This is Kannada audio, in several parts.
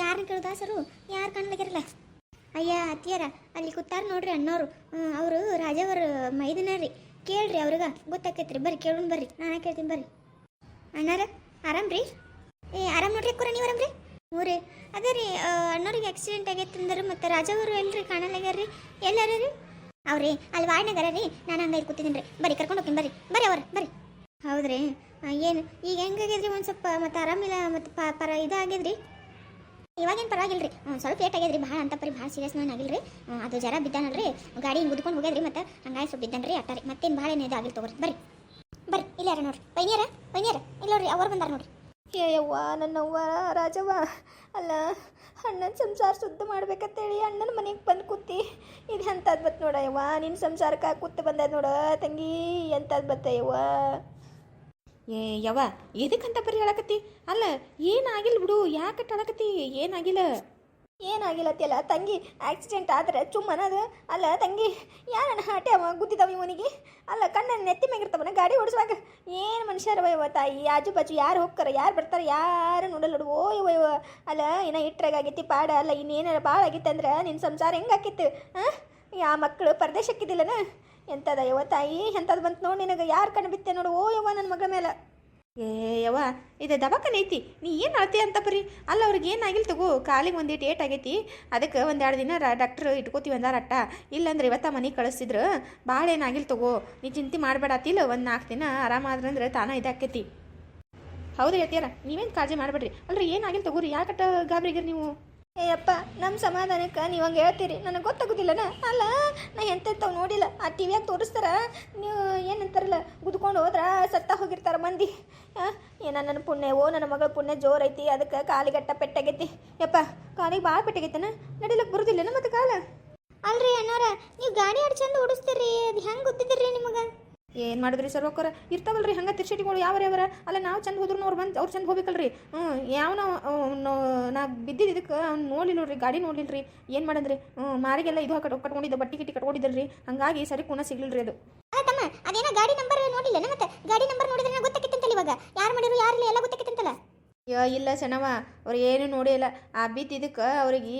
ಯಾರನ್ನ ಕೇಳ್ದ ಸರು ಯಾರು ಕಾಣ್ಲಾಗ್ಯಾರಲ್ಲ ಅಯ್ಯ, ಅತ್ತಿಯರ, ಅಲ್ಲಿ ಕೂತಾರ ನೋಡ್ರಿ ಅಣ್ಣವ್ರು. ಅವರು ರಾಜವರ ಮೈದನ ರೀ ಕೇಳ್ರಿ ಅವ್ರಿಗೆ. ಗೊತ್ತಾಕೈತ್ರಿ. ಬರ್ರಿ ಕೇಳೋಣ ಬರ್ರಿ. ನಾನು ಕೇಳ್ತೀನಿ ಬರ್ರಿ. ಅಣ್ಣಾರ ಆರಾಮ್ ರೀ ಏ, ಆರಾಮ್ ನೋಡ್ರಿ ಕೂರ ನೀವು ಆರಾಮ್ ರೀ ಹ್ಞೂ ರೀ ಅದೇ ರೀ ಅಣ್ಣವ್ರಿಗೆ ಆಕ್ಸಿಡೆಂಟ್ ಆಗೈತೆ ಅಂದ್ರೆ ಮತ್ತೆ ರಾಜವರು ಎಲ್ರಿ ಕಾಣಲಾಗ್ಯಾರ ರೀ ಎಲ್ಲಾರ ರೀ ಅವ್ರಿ, ಅಲ್ಲಿ ವಾರ್ಡ್ನಾಗಾರ ರೀ ನಾನು ಹಂಗೆ ಇಲ್ಲಿ ಕೂತಿದ್ದೀನಿ ರೀ ಬರ್ರಿ, ಕರ್ಕೊಂಡು ಹೋಗ್ತೀನಿ ಬರ್ರಿ. ಬರ್ರಿ ಅವ್ರ, ಬರ್ರಿ. ಹೌದ್ರಿ. ಏನು, ಈಗ ಹೆಂಗಾಗ್ಯದ್ರಿ ಒಂದು ಸ್ವಲ್ಪ, ಮತ್ತೆ ಆರಾಮಿಲ್ಲ, ಮತ್ತು ಪ, ಪರ, ಇದಾಗ್ಯದ್ರಿ? ಇವಾಗೇನು ಪರವಾಗಿಲ್ಲ ರೀ ಸ್ವಲ್ಪ ಲೇಟ್ ಆಗ್ಯದ್ರಿ. ಭಾಳ ಅಂತ ಪರಿ ಭಾಳ ಸೀರಿಯಸ್ ಆಗಿಲ್ಲ ರೀ ಅದು ಜರ ರೀ ಗಾಡಿ ಹಿಂಗೆ ಉದ್ಕೊಂಡು ಹೋಗ್ಯದ್ರಿ ಮತ್ತೆ ಹಂಗಾಗಿ ಸ್ವಲ್ಪ ರೀ ಅಟ್ಟಾರಿ. ಮತ್ತೇನು ಭಾಳ ಏನು ಇದಾಗಿಲ್ಲ ತೊಗೊರಿ. ಬರ್ರಿ. ಬರ್ರಿ ಇಲ್ಲಾರ ನೋಡ್ರಿ? ಪೈನಿಯರ? ಪೈನಿಯರ? ಇಲ್ಲ ನೋಡ್ರಿ, ಅವ್ರು ಬಂದಾರ ನೋಡ್ರಿ. ಏ ಯವ್ವ, ನನ್ನವ್ವ, ರಾಜವ್ವ. ಅಲ್ಲ, ಅಣ್ಣನ ಸಂಸಾರ ಶುದ್ಧ ಮಾಡ್ಬೇಕಂತೇಳಿ ಅಣ್ಣನ ಮನೆಗೆ ಬಂದು ಕೂತಿ. ಇದು ಎಂಥದ್ದು ನೋಡ ಯವ್ವ? ನಿನ್ನ ಸಂಸಾರಕ್ಕೆ ಕೂತು ಬಂದದ ನೋಡ ತಂಗಿ ಎಂಥದ್ದು ಬತ್ತ ಯವ್ವ? ಏ ಯವ ಎದಕ್ಕಂತ ಬರೀ ಹೇಳಕತ್ತಿ ಅಲ್ಲ, ಏನಾಗಿಲ್ಲ ಬಿಡು, ಯಾಕೆ ಹೇಳಕತ್ತಿ ಏನಾಗಿಲ್ಲ? ಏನಾಗಿಲ್ಲತ್ತಿಯಲ್ಲ ತಂಗಿ ಆಕ್ಸಿಡೆಂಟ್ ಆದ್ರೆ ಚುಮ್ಮನದ ಅಲ್ಲ, ತಂಗಿ, ಯಾರನ್ನ ಹಾಟೆ ಅವ, ಗುದ್ದಿದವ ಇವನಿಗೆ? ಅಲ್ಲ ಕಣ್ಣ ನೆತ್ತಿ ಮೇಗಿರ್ತವನ ಗಾಡಿ ಓಡಿಸುವಾಗ? ಏನು ಮನುಷ್ಯರವ ಇವ ತಾಯಿ? ಆಜು ಬಾಜು ಯಾರು ಹೋಗ್ತಾರೆ, ಯಾರು ಬರ್ತಾರೆ, ಯಾರು ನೋಡಲ್ಲ ನೋಡು ಓ ಇವ ಅಲ್ಲ, ಇನ್ನ ಇಟ್ರಾಗೈತಿ ಪಾಡ. ಅಲ್ಲ, ಇನ್ನೇನಾರ ಭಾಳ ಆಗಿತ್ತಂದ್ರೆ ನಿನ್ನ ಸಂಸಾರ ಹೆಂಗಾಕಿತ್ತು? ಹಾಂ ಯಾ ಮಕ್ಕಳು ಪರದೇಶಕ್ಕಿದ್ದಿಲ್ಲನ? ಎಂಥದ ಯವ ತಾಯಿ ಎಂಥದ್ದು ಬಂತು ನೋಡಿ ನಿನಗೆ, ಯಾರು ಕಣ್ಣು ಬಿತ್ತೆ ನೋಡು, ಓ ಯವ್ವ ನನ್ನ ಮಗಳ ಮೇಲೆ ಏ ಯವ್ವ, ಇದು ದವಾಖಾನೆ ಐತಿ, ನೀ ಏನು ಮಾಡ್ತೀಯ ಅಂತ ಬರೀ ಅಲ್ಲ ಅವ್ರಿಗೆ ಏನಾಗಿಲ್ಲ ತಗೋ, ಕಾಲಿಗೆ ಒಂದಿಟ್ಟು ಏಟ್ ಆಗೈತಿ ಅದಕ್ಕೆ ಒಂದು ಎರಡು ದಿನ ಡಾಕ್ಟ್ರ್ ಇಟ್ಕೋತೀವಿ ಅಂದಾರಟ್ಟ. ಇಲ್ಲಂದ್ರೆ ಇವತ್ತ ಮನೆಗೆ ಕಳಿಸಿದ್ರು ಭಾಳ ಏನಾಗಿಲ್ಲ ತಗೋ, ನೀ ಚಿಂತೆ ಮಾಡಬೇಡತ್ತಿಲ್ಲ ಒಂದು ನಾಲ್ಕು ದಿನ ಆರಾಮಾದ್ರಂದ್ರೆ ತಾನ ಇದಾಕೈತಿ ಹೌದು ಹೇಳ್ತೀಯಾರ ನೀವೇನು ಕಾಳಜಿ ಮಾಡಬೇಡ್ರಿ. ಅಲ್ರಿ ಏನಾಗಿಲ್ಲ ತಗೋರಿ ಯಾಕಟ್ಟ ಗಾಬರಿಗಿರಿ ನೀವು? ಏಯಪ್ಪ ನಮ್ಮ ಸಮಾಧಾನಕ್ಕೆ ನೀವು ಹಂಗೆ ಹೇಳ್ತೀರಿ? ನನಗೆ ಗೊತ್ತಾಗೋದಿಲ್ಲನ? ಅಲ್ಲ, ನಾ ಎಂತೆಂಥವು ನೋಡಿಲ್ಲ. ಆ ಟಿ ವಿಯಾಗ ತೋರಿಸ್ತಾರ? ನೀವು ಏನಂತಾರಲ್ಲ, ಗುದ್ಕೊಂಡು ಹೋದ್ರ ಸತ್ತ ಹೋಗಿರ್ತಾರ ಮಂದಿ. ಏನ ನನ್ನ ಪುಣ್ಯ, ಓ, ನನ್ನ ಮಗಳ ಪುಣ್ಯ ಜೋರೈತಿ ಅದಕ್ಕೆ ಕಾಲಿಗಟ್ಟ ಪೆಟ್ಟಾಗೈತಿ. ಯಪ್ಪ, ಕಾಲಿಗೆ ಭಾಳ ಪೆಟ್ಟಾಗೈತನ? ನಡಿಲಕ್ಕೆ ಬರುದಿಲ್ಲನ ಮತ್ತೆ ಕಾಲ? ಅಲ್ರಿ ಅಣ್ಣಾರ, ನೀವು ಗಾಡಿ ಆಡ್ ಚಂದ ಓಡಿಸ್ತೀರಿ, ಅದು ಹೆಂಗೆ ಗೊತ್ತಿದ್ದೀರಿ ನಿಮಗೆ? ಏನು ಮಾಡಿದ್ರಿ ಸರ್ವಕ್ಕರ ಇರ್ತಾವಲ್ರಿ, ಹಂಗೆ ತಿರ್ಸಿಟಿಗಳು ಯಾವ ಅವರ? ಅಲ್ಲ, ನಾವು ಚಂದ ಹೋದ್ರು ಅವ್ರು ಬಂದು, ಅವ್ರು ಚಂದ ಹೋಗ್ಬೇಕಲ್ರಿ. ಹ್ಞೂ ಯಾವನ ನಾ ಬಿದ್ದಿದ್ದು ಇದಕ್ಕೆ ಅವ್ನು ನೋಡ್ಲಿಲ್ಲ ಗಾಡಿ ನೋಡ್ಲಿಲ್ಲ ರೀ ಏನು ಮಾಡಂದ್ರಿ? ಹ್ಞೂ ಮಾರಿಗೆಲ್ಲ ಇದು ಕಟ್ ಕಟ್ಕೊಂಡಿದ್ದೆ, ಬಟ್ಟಿ ಗಿಟ್ಟಿ ಕಟ್ಕೊಂಡಿದ್ದಲ್ರಿ. ಹಂಗಾಗಿ ಸರಿ ಕುಣ ಸಿಗ್ಲಿಲ್ಲ ಅದು. ಅಲ್ಲ ತಮ್ಮ ಅದೇನೋ ಗಾಡಿ ನಂಬರ್ ನೋಡಿಲ್ಲ ಮತ್ತೆ? ಗಾಡಿ ನಂಬರ್ ನೋಡಿದ್ರೆ ಗೊತ್ತಾಕಿತ್ತಂತಲ್ಲ ಇವಾಗ. ಯಾರು ಮಾಡಿದ್ರು ಯಾರಿಲ್ಲ ಎಲ್ಲ ಗೊತ್ತಾಕಿತ್ತಂತಲ್ಲ ಯಾ ಇಲ್ಲ ಸಣ್ಣವ ಅವ್ರು ಏನು ನೋಡಿಲ್ಲ ಆ ಬಿದ್ದಿದ್ದಕ್ಕೆ ಅವ್ರಿಗೆ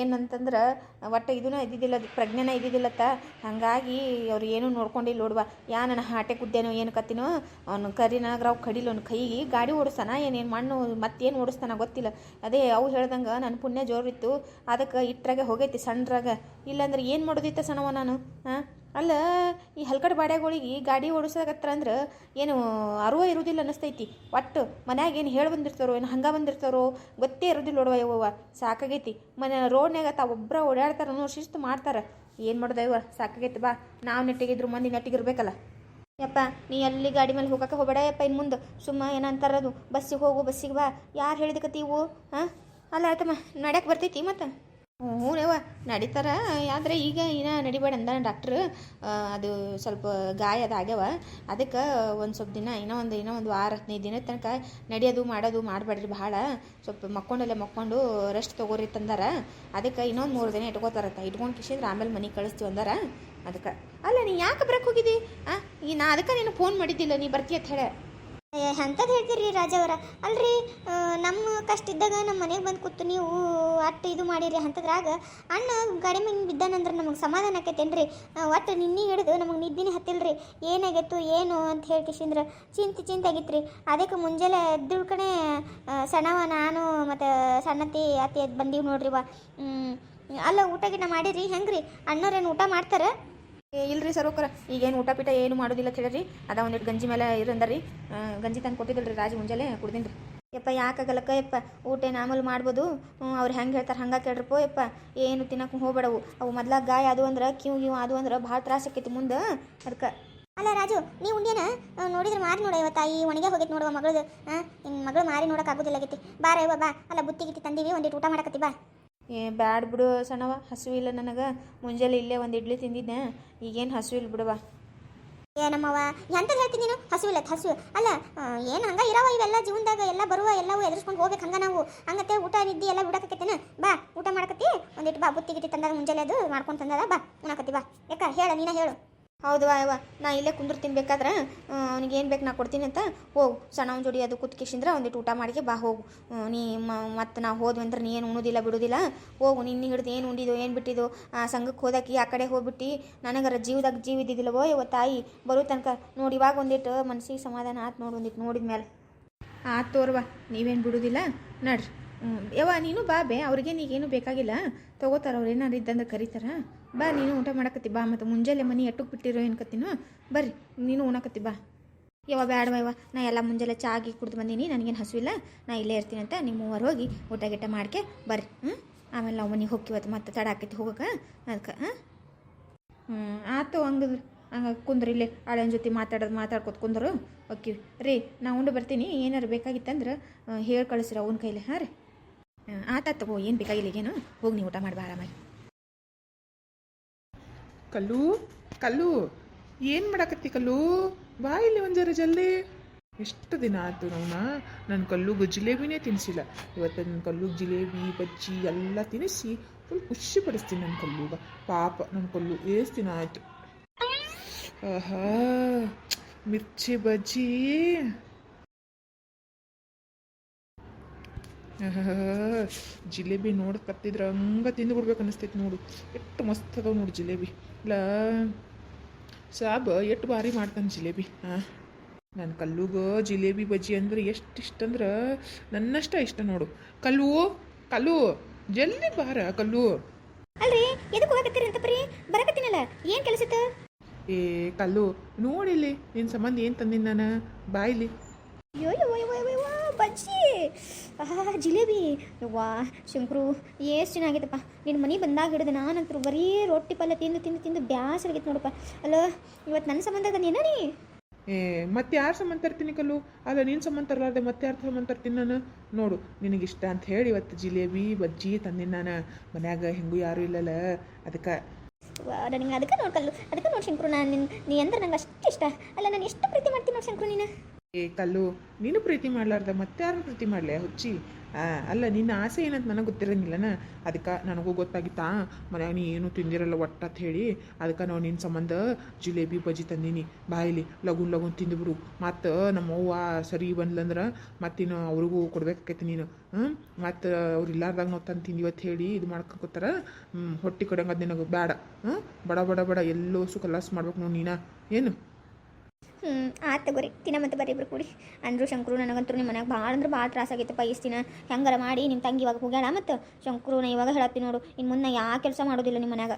ಏನಂತಂದ್ರೆ ಒಟ್ಟು ಇದನ್ನ ಇದ್ದಿದ್ದಿಲ್ಲ, ಅದು ಪ್ರಜ್ಞೆನ ಇದ್ದಿದ್ದಿಲ್ಲತ್ತ ಹಾಗಾಗಿ ಅವ್ರು ಏನೂ ನೋಡ್ಕೊಂಡಿಲ್ಲ ನೋಡುವ. ಯಾ ನನ್ನ ಹಾಟೆ ಕುದ್ದೇನೋ ಏನು ಕತ್ತಿನೋ, ಅವ್ನು ಕರಿನಾಗ್ರಾವ್ ಕಡಿಲ ಅವ್ನು ಕೈಗೆ ಗಾಡಿ ಓಡಿಸ್ತಾನ ಏನೇನು ಮಣ್ಣು, ಮತ್ತೇನು ಓಡಿಸ್ತಾನ ಗೊತ್ತಿಲ್ಲ. ಅದೇ ಅವು ಹೇಳ್ದಂಗೆ ನನ್ನ ಪುಣ್ಯ ಜೋರಿತ್ತು, ಅದಕ್ಕೆ ಇಟ್ಟರಾಗೆ ಹೋಗೈತಿ ಸಣ್ಣರಾಗ ಇಲ್ಲಾಂದ್ರೆ ಏನು ಮಾಡೋದಿತ್ತ ಸಣ್ಣವ ನಾನು ಹಾಂ ಅಲ್ಲ, ಈ ಹಲ್ಕಡ್ ಬಾಡ್ಯಾಗಳಿಗೆ ಗಾಡಿ ಓಡಿಸೋದಾಗತ್ತರ ಅಂದ್ರೆ ಏನು ಅರುವ ಇರುವುದಿಲ್ಲ ಅನ್ನಿಸ್ತೈತಿ. ಒಟ್ಟು ಮನ್ಯಾಗ ಏನು ಹೇಳಿ ಬಂದಿರ್ತಾರೋ, ಏನು ಹಂಗೆ ಬಂದಿರ್ತಾರೋ ಗೊತ್ತೇ ಇರೋದಿಲ್ಲ ನೋಡುವ ಯವ್ವ ಸಾಕಾಗೈತಿ. ಮನೆ ರೋಡ್ನಾಗ ತಾವು ಒಬ್ಬರ ಓಡಾಡ್ತಾರ ಅನ್ನೋ ಶಿಸ್ತು ಮಾಡ್ತಾರೆ. ಏನು ಮಾಡೋದ ಸಾಕಾಗೈತಿ, ಬಾ. ನಾವು ನೆಟ್ಟಿಗಿದ್ರು ಮಂದಿ ನೆಟ್ಟಿಗಿರ್ಬೇಕಲ್ಲ. ಯಪ್ಪ, ನೀ ಎಲ್ಲಿ ಗಾಡಿ ಮೇಲೆ ಹೋಗಕ್ಕೆ ಹೋಗಬೇಡ ಯಪ್ಪ ಇನ್ನು ಮುಂದೆ. ಸುಮ್ಮ ಏನಂತಾರದು ಬಸ್ಸಿಗೆ ಹೋಗು, ಬಸ್ಸಿಗೆ ಬಾ. ಯಾರು ಹೇಳಿದಕತ್ತೀವು ಹಾಂ? ಅಲ್ಲ, ಆಯ್ತಮ್ಮ ನಡ್ಯಕ್ಕೆ ಬರ್ತೈತಿ ಮತ್ತೆ? ಹ್ಞೂ ನಡೀತಾರ. ಆದರೆ ಈಗ ಏನ ನಡಿಬೇಡ ಅಂದ ಡಾಕ್ಟ್ರ್ ಅದು ಸ್ವಲ್ಪ ಗಾಯ ಅದಾಗ್ಯವ ಅದಕ್ಕೆ ಒಂದು ಸ್ವಲ್ಪ ದಿನ, ಇನ್ನೂ ಒಂದು ಇನ್ನೂ ಒಂದು ವಾರ, ಹದಿನೈದು ದಿನದ ತನಕ ನಡೆಯೋದು, ಮಾಡೋದು ಮಾಡಬೇಡ್ರಿ ಭಾಳ ಸ್ವಲ್ಪ ಮಕ್ಕೊಂಡಲ್ಲೇ ಮಕ್ಕೊಂಡು ರೆಸ್ಟ್ ತೊಗೋರಿ ತಂದಾರ. ಅದಕ್ಕೆ ಇನ್ನೊಂದು ಮೂರು ದಿನ ಇಟ್ಕೋತಾರತ್ತ. ಇಟ್ಕೊಂಡು ಕಿಶಿಂದ್ರೆ ಆಮೇಲೆ ಮನೆಗೆ ಕಳಿಸ್ತೀವಿ ಅಂದಾರ. ಅದಕ್ಕೆ. ಅಲ್ಲ, ನೀ ಯಾಕೆ ಬರಕ್ಕೆ ಹೋಗಿದ್ದಿ? ಆ, ಈ ನಾ ಅದಕ್ಕೆ ನೀನು ಫೋನ್ ಮಾಡಿದ್ದಿಲ್ಲ, ನೀ ಬರ್ತೀಯ ಅಂತ ಹೇಳಿ. ಎಂಥದ್ದು ಹೇಳ್ತೀರಿ ರಾಜವರ. ಅಲ್ರಿ ನಮ್ಮ ಕಷ್ಟ ಇದ್ದಾಗ ನಮ್ಮ ಮನೆಗೆ ಬಂದು ಕೂತು ನೀವು ಅಟ್ಟು ಇದು ಮಾಡಿರಿ ಅಂಥದ್ರಾಗ ಅಣ್ಣ ಗಾಡಿ ಮೇಲೆ ಬಿದ್ದಾನಂದ್ರೆ ನಮಗೆ ಸಮಾಧಾನ ಆಕೈತೇನ್ರಿ? ಒಟ್ಟು ನಿನ್ನೆ ಹಿಡಿದು ನಮಗೆ ನಿದ್ದಿನೇ ಹತ್ತಿಲ್ರಿ. ಏನಾಗೈತು, ಏನು ಅಂತ ಹೇಳಿ ಕಿಶಿಂದ್ರ ಚಿಂತೆ ಚಿಂತೆ ಆಗಿತ್ರಿ. ಅದಕ್ಕೆ ಮುಂಜಾನೆ ಎದ್ದು ಕಡೆ ಸಣ್ಣವ ನಾನು ಮತ್ತು ಸಣ್ಣತಿ ಅತಿ ಬಂದೀವಿ ನೋಡ್ರಿ ವಾ. ಅಲ್ಲ ಊಟ ಗಿಟ ಮಾಡಿರಿ, ಹೆಂಗ್ರಿ? ಅಣ್ಣವ್ರೇನು ಊಟ ಮಾಡ್ತಾರೆ? ಇಲ್ರಿ ಸರೋಕರ ಈಗೇನು ಊಟ ಪೀಟ ಏನು ಮಾಡೋದಿಲ್ಲ ಹೇಳಿರಿ ಅದ ಒಂದಿಟ್ಟು ಗಂಜಿ ಮೇಲೆ ಇರಂದ್ರಿ ಗಂಜಿ ತಂದು ಕೊಟ್ಟಿದ್ದಲ್ರಿ ರಾಜ ಮುಂಜಾನೆ ಕುಡ್ದಿನ್ರಿ ಯಪ್ಪ ಯಾಕಾಗಲ್ಲಕ್ಕ ಯಪ್ಪ? ಊಟ ಏನು ಆಮೇಲೆ ಮಾಡ್ಬೋದು? ಅವ್ರು ಹೆಂಗೆ ಹೇಳ್ತಾರೆ ಹಂಗೆ ಕೇಳ್ರಪ್ಪ ಯಪ್ಪ. ಏನು ತಿನ್ನಕ್ಕೆ ಹೋಗ್ಬೇಡವು. ಅವು ಮೊದಲ ಗಾಯ ಅದು ಅಂದ್ರೆ ಕಿವು ಗಿವು ಅದು ಅಂದ್ರೆ ಭಾಳ ತ್ರಾಸ ಆಕೈತಿ ಮುಂದೆ. ಅದಕ್ಕೆ ಅಲ್ಲ ರಾಜು, ನೀವು ಉಂಡೇನ ನೋಡಿದ್ರೆ ಮಾರಿ ನೋಡ ಇವತ್ತು. ಈ ಒಣಗೆ ಹೋಗೈತಿ ನೋಡುವ ಮಗಳದು. ಹಾಂ ಮಗಳು ಮಾರಿ ನೋಡೋಕ್ಕಾಗೋದಿಲ್ಲ ಆಗೈತಿ ಬಾರ ಇವ ಬಾ. ಅಲ್ಲ, ಬುತ್ತಿ ಗಿತ್ತಿ ತಂದೀವಿ. ಒಂದಿಟ್ಟು ಊಟ ಮಾಡಕತ್ತಿ ಬಾ. ಏ, ಬ್ಯಾಡ್ ಬಿಡು ಸಣ್ಣವ ಹಸುವಿಲ್ಲ ನನಗೆ. ಮುಂಜಾನೆ ಇಲ್ಲೇ ಒಂದು ಇಡ್ಲಿ ತಿಂದಿದ್ದೆ. ಈಗೇನು ಹಸುವಿಲ್ಲ ಬಿಡವ ಏನಮ್ಮವ ಎಂತ ಹೇಳ್ತೀನಿ ನೀನು? ಹಸಿವಿಲ್ಲ ಹಸು. ಅಲ್ಲ ಏನು ಹಂಗ ಇರವ ಇವೆಲ್ಲ ಜೀವನದಾಗ? ಎಲ್ಲ ಬರುವ, ಎಲ್ಲವೂ ಎದುರಿಸ್ಕೊಂಡು ಹೋಗ್ಬೇಕು ಹಂಗ ನಾವು. ಹಂಗತ್ತೆ, ಊಟ ನಿದ್ದೆ ಎಲ್ಲ ಬಿಡಕತ್ತೇನ ಬಾ, ಊಟ ಮಾಡಕತ್ತಿ. ಒಂದಿಟ್ಟು ಬಾ, ಬುತ್ತಿ ಗಿಟ್ಟಿ ತಂದಾಗ ಮುಂಜಾನೆ ಅದು ಮಾಡ್ಕೊಂಡು ತಂದದ ಬಾ, ಉಣಕತ್ತಿ, ಬಾ. ಯಾಕ, ಹೇಳ, ನೀನ ಹೇಳು. ಹೌದು ಅಯ್ಯವ ನಾ ಇಲ್ಲೇ ಕುಂದಿರ್ತೀನಿ ಬೇಕಾದ್ರೆ ಅವ್ನಿಗೆ ಏನು ಬೇಕು ನಾ ಕೊಡ್ತೀನಿ ಅಂತ ಹೋಗು. ಸಣ್ಣವನ ಜೋಡಿ ಅದು ಕುತ್ಕಿಸಿಂದ್ರೆ ಒಂದಿಟ್ಟು ಊಟ ಮಾಡಿಕೆ ಬಾ ಹೋಗು. ನೀ ಮತ್ತು ನಾವು ಹೋದ್ವಿ ಅಂದ್ರೆ ನೀ ಏನು ಉಣೋದಿಲ್ಲ, ಬಿಡೋದಿಲ್ಲ? ಹೋಗು ನಿನ್ನ ಹಿಡ್ದು ಏನು ಉಂಡಿದ್ದು ಏನು ಬಿಟ್ಟಿದ್ದು ಆ ಸಂಘಕ್ಕೆ ಹೋದಾಕಿ ಆ ಕಡೆ ಹೋಗ್ಬಿಟ್ಟು. ನನಗರ ಜೀವದಾಗ ಜೀವ ಇದ್ದಿದ್ದಿಲ್ಲವೋ ತಾಯಿ. ಬರೋ ತನಕ ನೋಡಿ, ಇವಾಗ ಒಂದಿಟ್ಟು ಮನ್ಸಿಗೆ ಸಮಾಧಾನ ಆತು ನೋಡಿ ಒಂದಿಟ್ಟು ನೋಡಿದ ಮೇಲೆ ಆತು ತೋರ್ವ, ನೀವೇನು ಬಿಡೋದಿಲ್ಲ? ನಡ್ರಿ. ಯವ್ವ, ನೀನು ಬಾ ಬೇ. ಅವ್ರಿಗೆ ನೀಗೇನು ಬೇಕಾಗಿಲ್ಲ. ತಗೋತಾರ ಅವ್ರು ಏನಾರು ಇದ್ದಂದ್ರೆ ಕರೀತಾರ. ಬಾ, ನೀನು ಊಟ ಮಾಡಕತ್ತಿ, ಬಾ, ಮತ್ತು ಮುಂಜಾನೆ ಮನೆ ಎಟ್ಟಕ್ಕೆ ಬಿಟ್ಟಿರೋ ಏನು ಕತ್ತಿನೋ ಬರ್ರಿ, ನೀನು ಉಣಕತ್ತಿ, ಬಾ. ಯಾವ ಬೇಡವ ಯವ್ವ, ನಾ ಎಲ್ಲ ಮುಂಜಾನೆ ಚಾಗಿ ಕುಡ್ದು ಬಂದೀನಿ, ನನಗೇನು ಹಸುವಿಲ್ಲ ನಾ ಇಲ್ಲೇ ಇರ್ತೀನಿ ಅಂತ ನಿಮ್ಮ ಮೂವರು ಹೋಗಿ ಊಟ ಗಿಟ ಮಾಡ್ಕೆ ಬರ್ರಿ ಹ್ಞೂ ಆಮೇಲೆ ನಾವು ಮನೆಗೆ ಹೋಗ್ತೀವತ್ತು ಮತ್ತೆ ತಡ ಆಕೈತಿ ಹೋಗಕ್ಕೆ ಅದಕ್ಕೆ ಹಾಂ ಹ್ಞೂ ಆತು ಹಂಗದ್ರಿ ಹಂಗೆ ಕುಂದ್ರಿ ಇಲ್ಲೇ ಆಳನ ಜೊತೆ ಮಾತಾಡೋದು, ಮಾತಾಡ್ಕೊತ ಕುಂದ್ರು, ಓಕೆ, ರೀ, ನಾ ಉಂಡು ಬರ್ತೀನಿ, ಏನಾರು ಬೇಕಾಗಿತ್ತಂದ್ರೆ ಹೇಳಿ ಕಳಿಸ್ರಿ ಅವನ ಕೈಲಿ ಹಾಂ ರೀ ಆತ ತಗೋ, ಏನು ಬೇಕಾಗಿಲ್ಲ ಈಗೇನು, ಹೋಗಿ ನೀವು ಊಟ ಮಾಡಿ ಆರಾಮಾಗಿ. ಕಲ್ಲು? ಕಲ್ಲು, ಏನು ಮಾಡಕತ್ತಿ ಕಲ್ಲು? ಬಾ ಇಲ್ಲಿ ಒಂದು ಜಲ್ದಿ ಎಷ್ಟು ದಿನ ಆಯ್ತು ನಮ್ಮ ನನ್ನ ಕಲ್ಲುಗೆ ಜಿಲೇಬಿನೇ ತಿನ್ನಿಸಿಲ್ಲ ಇವತ್ತು ನನ್ನ ಕಲ್ಲು ಜಿಲೇಬಿ, ಬಜ್ಜಿ ಎಲ್ಲ ತಿನ್ನಿಸಿ ಫುಲ್ ಖುಷಿ ಪಡಿಸ್ತೀನಿ ನನ್ನ ಕಲ್ಲುಗ ಪಾಪ ನನ್ನ ಕಲ್ಲು ಎಷ್ಟು ದಿನ ಆಯ್ತು. ಆಹಾ, ಮಿರ್ಚಿ ಬಜ್ಜಿ. ಜಿಲೇಬಿ ನೋಡಿ ಕತ್ತಿದ್ರೆ ಹಂಗ ತಿಂದು ಬಿಡ್ಬೇಕು ಅನಿಸ್ತೈತಿ ನೋಡು. ಎಷ್ಟು ಮಸ್ತ್ ಅದಾವ ನೋಡು ಜಿಲೇಬಿ. ಇಲ್ಲ ಸಾಬ್ ಎಷ್ಟು ಭಾರಿ ಮಾಡ್ತಾನೆ ಜಿಲೇಬಿ ಹಾಂ. ನನ್ನ ಕಲ್ಲುಗ ಜಿಲೇಬಿ ಬಜ್ಜಿ ಅಂದ್ರೆ ಎಷ್ಟು ಇಷ್ಟ ಅಂದ್ರೆ ನನ್ನಷ್ಟ ಇಷ್ಟ ನೋಡು. ಕಲ್ಲು ಕಲ್ಲು ಜಲ್ದಿ ಬಾರ ಕಲ್ಲು. ಅಲ್ರಿ ಎದಕ್ಕೆ ಹೋಗಕತ್ತೀರಿ ಅಂತ ಬರೀ ಬರಕತ್ತೀನಲ್ಲ ಏನು ಕೆಲಸಿತ್ತು ಏ ಕಲ್ಲು ನೋಡಿಲ್ಲಿ ನಿನ್ನ ಸಂಬಂಧ ಏನು ತಂದಿನ ನಾನು? ಬಾಯಿಲಿ ಅಯ್ಯೋ ಬಜ್ಜಿ. ಆಹಾ ಜಿಲೇಬಿ. ವಾ ಶಂಕರು ಎಷ್ಟು ಚೆನ್ನಾಗಿತ್ತಪ್ಪ ನಿನ್ನ ಮನೆ ಬಂದಾಗ ಹಿಡಿದು ನಾನಂತರೂ ಬರೀ ರೊಟ್ಟಿ ಪಲ್ಯ ತಿಂದು ತಿಂದು ತಿಂದು ಬ್ಯಾಸರಾಗಿತ್ತು ನೋಡಪ್ಪ. ಅಲ್ಲ ಇವತ್ತು ನನ್ನ ಸಂಬಂಧ ನೀನ ನೀ? ಏ ಮತ್ತೆ ಯಾರು ಸಂಬಂಧ ತರ್ತೀನಿ ಕಲ್ಲು? ಅಲ್ಲ ನೀನು ಸಂಬಂಧ ತರಲಾರ್ದೆ ಮತ್ತೆ ಯಾರು ಸಂಬಂಧ ತರ್ತೀನಿ ನಾನು? ನೋಡು ನಿನಗಿಷ್ಟ ಅಂತ ಹೇಳಿ ಇವತ್ತು ಜಿಲೇಬಿ ಬಜ್ಜಿ ತಂದಿನ ನಾನು. ಮನ್ಯಾಗ ಹೆಂಗೂ ಯಾರು ಇಲ್ಲಲ್ಲ ಅದಕ್ಕೆ. ನನಗೆ ಅದಕ್ಕೆ ನೋಡ್ಕಲ್ಲು ಅದಕ್ಕೆ ನೋಡಿ ಶಂಕರು ನಾನು ನಿನ್ ನೀ ಅಂದ್ರೆ ನಂಗೆ ಅಷ್ಟು ಇಷ್ಟ. ಅಲ್ಲ ನಾನು ಎಷ್ಟು ಪ್ರೀತಿ ಮಾಡ್ತೀನಿ ನೋಡಿ ಶಂಕರು ನೀನು? ಏ, ಕಲ್ಲು, ನೀನು ಪ್ರೀತಿ ಮಾಡ್ಲಾರ್ದ ಮತ್ತೆ ಯಾರು ಪ್ರೀತಿ ಮಾಡಲೆ, ಹುಚ್ಚಿ? ಅಲ್ಲ, ನಿನ್ನ ಆಸೆ ಏನಂತ ನನಗೆ ಗೊತ್ತಿರಂಗಿಲ್ಲನ ಅದಕ್ಕೆ ನನಗೂ ಗೊತ್ತಾಗಿತ್ತಾ? ಮನ್ಯಾಗ ನೀ ಏನು ತಿಂದಿರಲ್ಲ ಒಟ್ಟು ಅಂತ ಹೇಳಿ. ಅದಕ್ಕೆ ನಾವು ನಿನ್ನ ಸಂಬಂಧ ಜಿಲೇಬಿ ಬಜ್ಜಿ ತಂದೀನಿ. ಬಾಯಿಲಿ ಲಗುನ್ ಲಗುನ್ ತಿಂದುಬಿಡು. ಮತ್ತು ನಮ್ಮ ಅವ್ವ ಸರಿ ಬಂದ್ಲಂದ್ರೆ ಮತ್ತಿನ್ನು ಅವ್ರಿಗೂ ಕೊಡ್ಬೇಕಾಕೈತಿ ನೀನು. ಹ್ಞೂ ಮತ್ತು ಅವ್ರು ಇಲ್ಲಾರ್ದಾಗ ನಾವು ತಂದು ತಿಂದಿವತ್ತು ಹೇಳಿ ಇದು ಮಾಡ್ಕೊತಾರ ಹೊಟ್ಟೆ ಕಡೆಂಗೆ ನಿನಗೆ ಬೇಡ ಹ್ಞೂ ಬಡ ಬಡ ಬಡ ಎಲ್ಲೋ ಸು ಮಾಡ್ಬೇಕು ನೋಡಿ ನೀನು. ಏನು? ಹ್ಞೂ ಆತ ತಗೋರಿ. ತಿನ್ನ ಮತ್ತೆ ಬರೀ ಇಬ್ರು ಕೂಡಿ. ಅಂದ್ರು ಶಂಕರು ನನಗಂತೂ ನಿಮ್ಮ ಮನೆಯಾಗ ಭಾಳ ಅಂದ್ರೆ ಭಾಳ ತ್ರಾಸಾಗೈತಪ್ಪ ಇಷ್ಟು ದಿನ. ಹೆಂಗಾರ ಮಾಡಿ ನಿಮ್ಮ ತಂಗಿ ಇವಾಗ ಹೋಗ್ಯಾಳ ಮತ್ತು? ಶಂಕರು ನಾ ಇವಾಗ ಹೇಳತ್ತೀನಿ ನೋಡು. ಇನ್ನು ಮುಂದೆ ಯಾವ ಕೆಲಸ ಮಾಡೋದಿಲ್ಲ ನಿಮ್ಮ ಮನ್ಯಾಗ.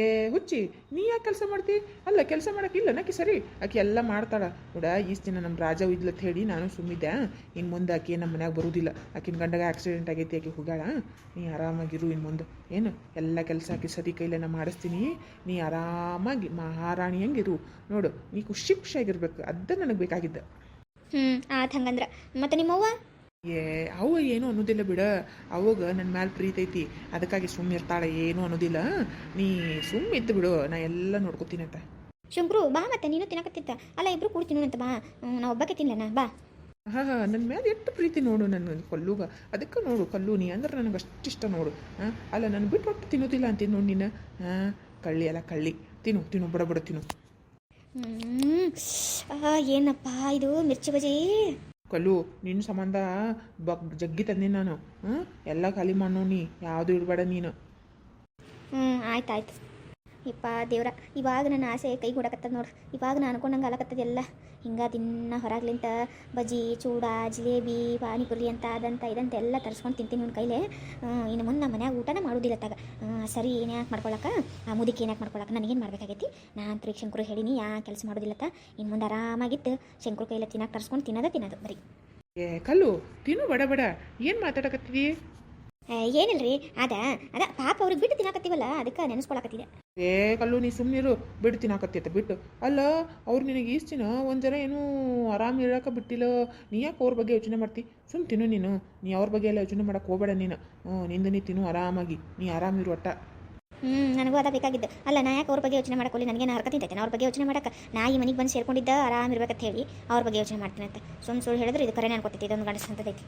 ಏ ಹುಚ್ಚಿ, ನೀ ಯಾಕೆ ಕೆಲಸ ಮಾಡ್ತಿ? ಅಲ್ಲ, ಕೆಲಸ ಮಾಡೋಕ್ಕಿಲ್ಲ ನಕ್ಕಿ ಸರಿ. ಆಕೆ ಎಲ್ಲ ಮಾಡ್ತಾಳ. ನೋಡ ಈಸ್ ದಿನ ನಮ್ಮ ರಾಜ ಇದ್ಲತ್ ಹೇಳಿ ನಾನು ಸುಮ್ಮಿದ್ದೆ ಇನ್ನು ಮುಂದೆ ಆಕೆ ನಮ್ಮ ಮನ್ಯಾಗ ಬರೋದಿಲ್ಲ. ಆಕಿನ ಗಂಡಗ ಆಕ್ಸಿಡೆಂಟ್ ಆಗೈತಿ, ಆಕೆ ಹೋಗ್ಯಾಳ ನೀ ಆರಾಮಾಗಿರು ಇನ್ನು ಮುಂದೆ. ಏನು? ಎಲ್ಲ ಕೆಲಸ ಆಕೆ ಸದಿ ಕೈಲೇ ನಾ ಮಾಡಿಸ್ತೀನಿ. ನೀ ಆರಾಮಾಗಿ, ಮಹಾರಾಣಿ ಹೆಂಗಿರು. ನೋಡು, ನೀ ಖುಷಿ ಖುಷಿಯಾಗಿರ್ಬೇಕು. ಅದ ನನಗೆ ಬೇಕಾಗಿದ್ದ. ಹ್ಞೂ ಆತ್ ಹಂಗಂದ್ರೆ. ಮತ್ತೆ ನಿಮ್ಮವ್ವ? ಏ ಅವ ಏನು ಅನ್ನೋದಿಲ್ಲ ಬಿಡ. ಅವಾಗ ನನ್ನ ಮ್ಯಾಲೆ ಪ್ರೀತಿ ಐತಿ. ಅದಕ್ಕಾಗಿ ಸುಮ್ ಇರ್ತಾಳೆ ಏನು ಅನ್ನೋದಿಲ್ಲ. ನೀ ಸುಮ್ಮ ಇತ್ತು ಬಿಡು. ನಾ ಎಲ್ಲ ನೋಡ್ಕೊತೀನಿ ಅಂತ. ಶಂಕರು ಬಾ ಮತ್ತೆ ನೀನು ತಿನ್ನಕತ್ತಿತ್ತ ಅಲ್ಲ ಇಬ್ರು ಕೂಡ ತಿನ್ನೋಣಂತ ಬಾ. ನಾ ಒಬ್ಬಕ್ಕೆ ತಿನ್ಲನ? ಬಾ. ಹಾ ಹಾ ನನ್ನ ಮೇಲೆ ಎಷ್ಟು ಪ್ರೀತಿ ನೋಡು ನನ್ನ ಕಲ್ಲುಗ. ಅದಕ್ಕೆ ನೋಡು ಕಲ್ಲು ನೀ ಅಂದ್ರೆ ನನಗೆ ಅಷ್ಟಿಷ್ಟ ನೋಡು. ಹಾಂ ಅಲ್ಲ ನಾನು ಬಿಟ್ಟು ಒಟ್ಟು ತಿನ್ನೋದಿಲ್ಲ ಅಂತ ನೋಡು ನೀನು. ಹಾಂ ಕಳ್ಳಿ ಅಲ್ಲ ಕಳ್ಳಿ. ತಿನ್ನು ತಿನ್ನು ಬಡ ಬಡ ತಿನ್ನು. ಏನಪ್ಪ ಇದು? ಮಿರ್ಚಿ ಬಜಿ. ಕಲ್ಲು ನಿನ್ನ ಸಂಬಂಧ ಬಗ್ ಜಗ್ಗಿ ತಂದೀನಿ ನಾನು. ಎಲ್ಲ ಖಾಲಿ ಮಾಡೋ ನೀ. ಯಾವುದು ಇಡಬೇಡ ನೀನು. ಹ್ಞೂ ಆಯ್ತು ಆಯ್ತು ಇಪ್ಪ ದೇವ್ರ, ಇವಾಗ ನನ್ನ ಆಸೆ ಕೈ ಕೊಡಕತ್ತದ ನೋಡ್ರಿ. ಇವಾಗ ನಾನು ಅನ್ಕೊಂಡಂಗೆ ಅಲಕತ್ತದೆಲ್ಲ ಹಿಂಗೆ ದಿನ ಹೊರಗ್ಲಿಂತ ಬಜ್ಜಿ, ಚೂಡ, ಜಿಲೇಬಿ, ಪಾನಿಪುರಿ ಅಂತ ಅದಂತ ಇದಂತ ಎಲ್ಲ ತರಿಸ್ಕೊಂಡು ತಿಂತೀನಿ ನನ್ನ ಕೈಲೇ. ಇನ್ನು ಮುಂದೆ ನಮ್ಮ ಮನ್ಯಾಗ ಊಟನೇ ಮಾಡೋದಿಲ್ಲ ತಾಗ. ಸರಿ ಏನು ಯಾಕೆ ಮಾಡ್ಕೊಳಕ? ಆ, ಮುದುಕಿ ಏನು ಯಾಕೆ ಮಾಡ್ಕೊಳಕ? ನನಗೇನು ಮಾಡಬೇಕಾಗೈತಿ? ನಾನು ತ್ರೀ ಶಂಕರು ಹೇಳಿನಿ, ಯಾ ಕೆಲಸ ಮಾಡೋದಿಲ್ಲತ್ತ ಇನ್ನು ಮುಂದೆ ಆರಾಮಾಗಿತ್ತು. ಶಂಕರು ಕೈಲ ತಿನ್ನಕ್ಕೆ ತರಿಸ್ಕೊಂಡು ತಿನ್ನೋದ ತಿನ್ನೋದು ಬರೀ. ಏ, ಕಲ್ಲು, ತಿನ್ನು ಬಡ ಬಡ. ಏನು ಮಾತಾಡಕತ್ತಿದಿ? ಏನಿಲ್ರಿ? ಅದ ಅದ ಪಾಪ ಅವ್ರಿಗೆ ಬಿಟ್ಟು ತಿನ್ನಾಕತ್ತೀವಲ್ಲ ಅದಕ್ಕೆ ನೆನೆಸ್ಕೊಳಕತ್ತಿದೆ ಏ ಕಲ್ಲು ನೀ ಸುಮ್ಮನಿರು ಬಿಟ್ಟು ತಿನ್ನಾಕತ್ತೈತೆ ಬಿಟ್ಟು. ಅಲ್ಲ ಅವ್ರು ನಿನಗೆ ಈಸ್ತಿನ ಒಂದ್ಸರ ಏನು ಆರಾಮ್ ಇರೋಕೆ ಬಿಟ್ಟಿಲ್ಲ. ನೀ ಯಾಕೆ ಅವ್ರ ಬಗ್ಗೆ ಯೋಚನೆ ಮಾಡ್ತಿ? ಸುಮ್ ತಿನ್ನು ನೀನು. ನೀ ಅವ್ರ ಬಗ್ಗೆ ಎಲ್ಲ ಯೋಚನೆ ಮಾಡಕ್ಕೆ ಹೋಗಬೇಡ ನೀನು. ನಿಂದ ನೀ ತಿನ್ನು ಆರಾಮಾಗಿ. ನೀ ಆರಾಮಿರು ಒಟ್ಟ. ಹ್ಞೂ ನನಗೂ ಅದ ಬೇಕಾಗಿದ್ದು. ಅಲ್ಲ ನಾ ಯಾಕೆ ಅವ್ರ ಬಗ್ಗೆ ಯೋಚನೆ ಮಾಡಕೊಳ್ಳಿ ನನಗೇನು ನಾ ಅವ್ರ ಬಗ್ಗೆ ಯೋಚನೆ ಮಾಡಕ್ಕೆ ನಾ ಈ ಮನೆಗೆ ಬಂದು ಸೇರ್ಕೊಂಡಿದ್ದ ಆರಾಮ್ ಇರ್ಬೇಕಂತ ಹೇಳಿ ಅವ್ರ ಬಗ್ಗೆ ಯೋಚನೆ ಮಾಡ್ತೀನಿ ಅಂತ ಸುಮ್ ಸುಳ್ಳು ಹೇಳಿದ್ರೆ ಇದು ಕರೆ ಅನ್ಕೋತೈತಿ ಇದೊಂದು ಗಂಡಸ ಅಂತದೈತಿ